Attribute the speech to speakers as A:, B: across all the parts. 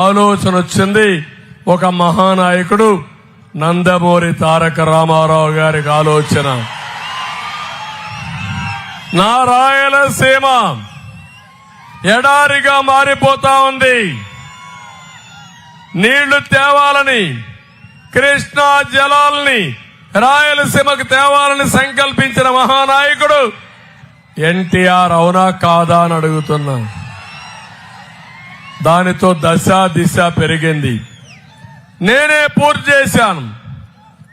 A: ఆలోచన వచ్చింది. ఒక మహానాయకుడు నందమూరి తారక రామారావు గారికి ఆలోచన. నా రాయలసీమ ఎడారిగా మారిపోతా ఉంది. నీళ్ళు తేవాలని కృష్ణా జలాల్ని రాయలసీమకు తేవాలని సంకల్పించిన మహానాయకుడు ఎన్టీఆర్ అవునా కాదా అని అడుగుతున్నాను దానితో దశ దిశ పెరిగింది. నేనే పూర్తి చేశాను.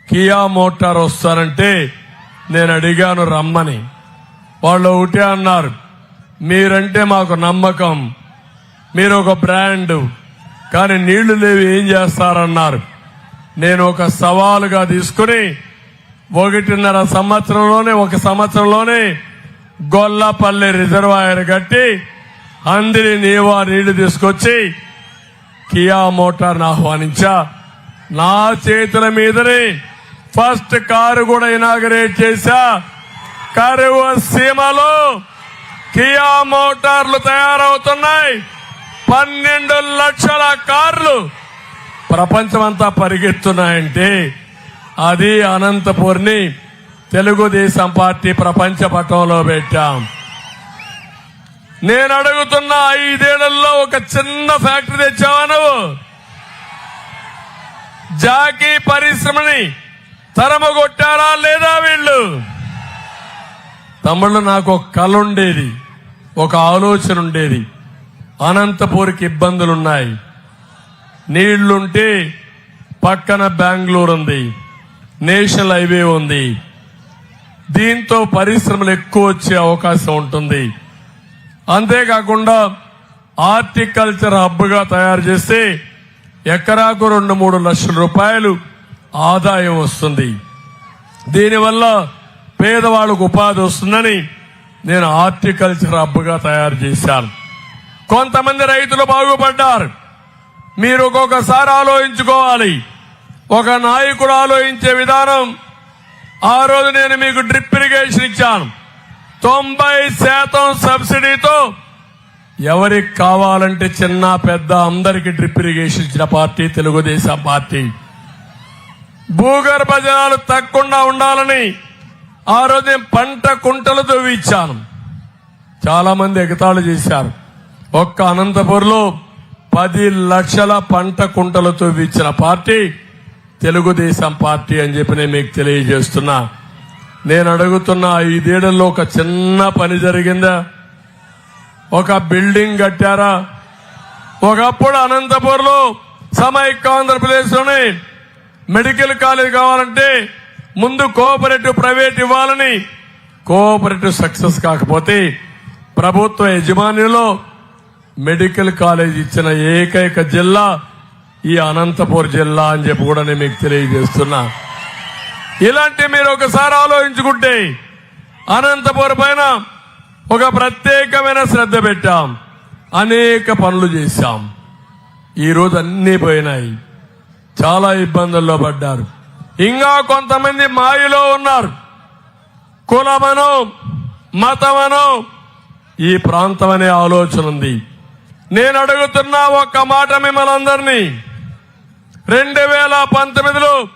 A: కియా మోటార్ వస్తారంటే నేను అడిగాను రమ్మని. వాళ్ళు ఒకటే అన్నారు మీరంటే మాకు నమ్మకం. మీరు ఒక బ్రాండ్. కానీ నీళ్ళు లేవి ఏం చేస్తారన్నారు. నేను ఒక సవాలుగా తీసుకుని ఒకటిన్నర సంవత్సరంలోనే ఒక సంవత్సరంలోనే గొల్లపల్లి రిజర్వాయర్ కట్టి అందరి నీవా నీళ్ళు తీసుకొచ్చి కియా మోటార్ను ఆహ్వానించా. నా చేతుల మీదనే ఫస్ట్ కారు కూడా ఇనాగరేట్ చేశా. కరువు సీమలో కియా మోటార్లు తయారవుతున్నాయి. పన్నెండు లక్షల కార్లు ప్రపంచమంతా పరిగెత్తున్నాయంటే అది అనంతపూర్ని తెలుగుదేశం పార్టీ ప్రపంచ పటంలో పెట్టాం. నేను అడుగుతున్న ఐదేళ్ళలో ఒక చిన్న ఫ్యాక్టరీ తెచ్చావా నువ్వు? జాకీ పరిశ్రమని తరమగొట్టారా లేదా వీళ్ళు? తమ్ముళ్ళు నాకు ఒక కళ ఉండేది ఒక ఆలోచన ఉండేది. అనంతపూర్కి ఇబ్బందులున్నాయి. నీళ్ళుంటే పక్కన బెంగళూరు ఉంది నేషనల్ హైవే ఉంది. దీంతో పరిశ్రమలు ఎక్కువ వచ్చే అవకాశం ఉంటుంది. అంతేకాకుండా హార్టికల్చర్ హబ్గా తయారు చేస్తే ఎకరాకు రెండు మూడు లక్షల రూపాయలు ఆదాయం వస్తుంది. దీనివల్ల పేదవాళ్ళకు ఉపాధి వస్తుందని నేను హార్టికల్చర్ హబ్గా తయారు చేశాను. కొంతమంది రైతులు బాగుపడ్డారు. మీరు ఒక్కొక్కసారి ఆలోచించుకోవాలి. ఒక నాయకుడు ఆలోచించే విధానం ఆ రోజు నేను మీకు డ్రిప్ ఇరిగేషన్ ఇచ్చాను. తొంభై శాతం సబ్సిడీతో ఎవరికి కావాలంటే చిన్న పెద్ద అందరికి డ్రిప్ ఇరిగేషన్ ఇచ్చిన పార్టీ తెలుగుదేశం పార్టీ. భూగర్భ జలాలు తగ్గకుండా ఉండాలని ఆ రోజు నేను పంట కుంటలు తవ్విచ్చాను చాలా మంది ఎగతాళు చేశారు. ఒక్క అనంతపురంలో పది లక్షల పంట కుంటలు తవ్విచ్చిన పార్టీ తెలుగుదేశం పార్టీ అని చెప్పి నేను మీకు తెలియజేస్తున్నా. నేను అడుగుతున్న ఐదేళ్ళలో ఒక చిన్న పని జరిగిందా? ఒక బిల్డింగ్ కట్టారా? ఒకప్పుడు అనంతపూర్లో సమైక్య ఆంధ్రప్రదేశ్లోనే మెడికల్ కాలేజ్ కావాలంటే ముందు కోఆపరేటివ్ ప్రైవేట్ ఇవ్వాలని కోఆపరేటివ్ సక్సెస్ కాకపోతే ప్రభుత్వ యజమానిలో మెడికల్ కాలేజ్ ఇచ్చిన ఏకైక జిల్లా ఈ అనంతపూర్ జిల్లా అని చెప్పి కూడా నేను మీకు తెలియజేస్తున్నా. ఇలాంటి మీరు ఒకసారి ఆలోచించుకుంటే అనంతపురం పైన ఒక ప్రత్యేకమైన శ్రద్ధ పెట్టాం. అనేక పనులు చేశాం. ఈరోజు అన్నీ పోయినాయి. చాలా ఇబ్బందుల్లో పడ్డారు. ఇంకా కొంతమంది మాయలో ఉన్నారు. కులమనో మతమనో ఈ ప్రాంతం అనే ఆలోచన ఉంది. నేను అడుగుతున్నా ఒక్క మాట మిమ్మల్ని అందరినీ. రెండు వేల పంతొమ్మిదిలో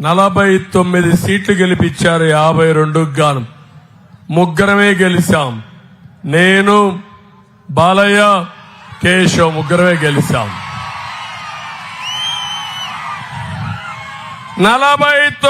A: నలభై తొమ్మిది సీట్లు గెలిపించారు యాభై రెండు గాను. ముగ్గురమే గెలిచాం. నేను బాలయ్య కేశవ్ ముగ్గురమే గెలిచాం. నలభై తొమ్మిది